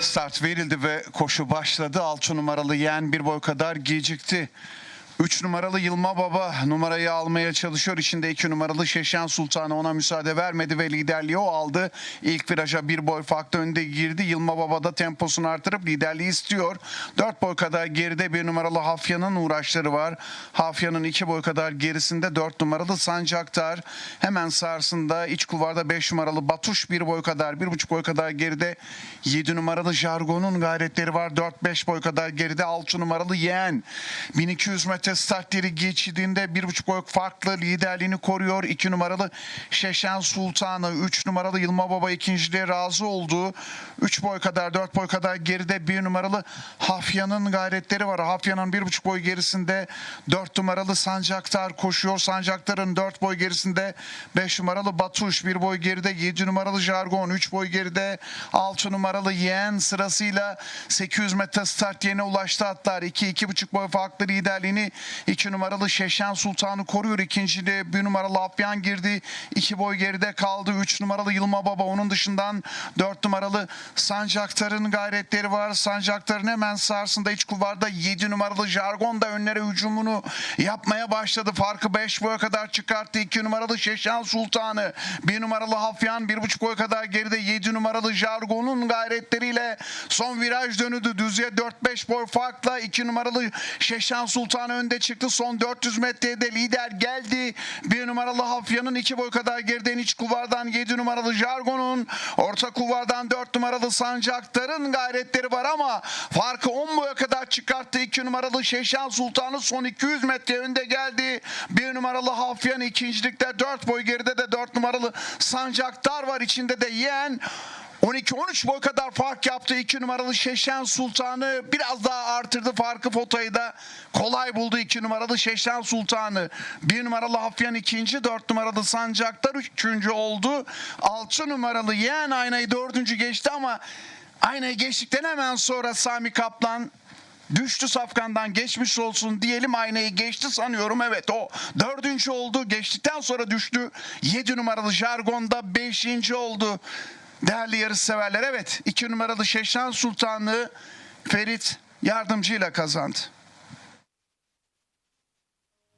Start verildi ve koşu başladı. 6 numaralı yeğen bir boy kadar gecikti. 3 numaralı Yılma Baba numarayı almaya çalışıyor. İçinde 2 numaralı Şeşen Sultanı ona müsaade vermedi ve liderliği o aldı. İlk viraja bir boy farklı önde girdi. Yılma Baba da temposunu artırıp liderliği istiyor. 4 boy kadar geride bir numaralı Hafya'nın uğraşları var. Hafya'nın 2 boy kadar gerisinde 4 numaralı Sancaktar. Hemen sağrısında iç kulvarda 5 numaralı Batuş bir boy kadar, 1,5 boy kadar geride 7 numaralı Jargon'un gayretleri var. 4-5 boy kadar geride 6 numaralı Yeğen. 1200 metre startleri geçtiğinde 1,5 boy farklı liderliğini koruyor. 2 numaralı Şeşen Sultanı, 3 numaralı Yılma Baba ikinciliğe razı oldu. 3 boy kadar, 4 boy kadar geride 1 numaralı Hafya'nın gayretleri var. Hafya'nın 1,5 boy gerisinde 4 numaralı Sancaktar koşuyor. Sancaktar'ın 4 boy gerisinde 5 numaralı Batuş, 1 boy geride 7 numaralı Jargon, 3 boy geride 6 numaralı Yeğen sırasıyla 800 metre start yerine ulaştı atlar. 2-2,5 boy farklı liderliğini 2 numaralı Şeşen Sultan'ı koruyor. İkinciliğe 1 numaralı Afyan girdi. 2 boy geride kaldı. 3 numaralı Yılma Baba onun dışından 4 numaralı Sancaktar'ın gayretleri var. Sancaktar'ın hemen sağrısında iç kulvarda 7 numaralı Jargon da önlere hücumunu yapmaya başladı. Farkı 5 boya kadar çıkarttı. 2 numaralı Şeşen Sultan'ı. 1 numaralı Hafyan 1,5 boy kadar geride 7 numaralı Jargon'un gayretleriyle son viraj dönüldü. Düzye 4-5 boy farkla 2 numaralı Şeşen Sultan önde çıktı. Son 400 metrede de lider geldi. 1 numaralı Hafyan'ın 2 boy kadar geriden iç kulvardan 7 numaralı Jargon'un orta kulvardan 4 numaralı Sancaktar'ın gayretleri var ama farkı 10 boya kadar çıkarttı. 2 numaralı Şeşen Sultan'ı son 200 metre önde geldi. 1 numaralı Hafyan ikincilikte 4 boy geride de 4 numaralı Sancaktar var. içinde de yeğen 12-13 boy kadar fark yaptı. 2 numaralı Şeşen Sultan'ı biraz daha artırdı farkı Fota'yı da kolay buldu 2 numaralı Şeşen Sultan'ı. 1 numaralı Hafyan ikinci, 4 numaralı Sancaktar üçüncü oldu. 6 numaralı Yeğen aynayı dördüncü geçti ama aynayı geçtikten hemen sonra Sami Kaplan Düştü safkandan geçmiş olsun diyelim aynayı geçti sanıyorum. Evet o dördüncü oldu. Geçtikten sonra düştü. Yedi numaralı jargonda beşinci oldu. Değerli yarış severler evet iki numaralı Şeşan Sultanlığı Ferit yardımcıyla kazandı.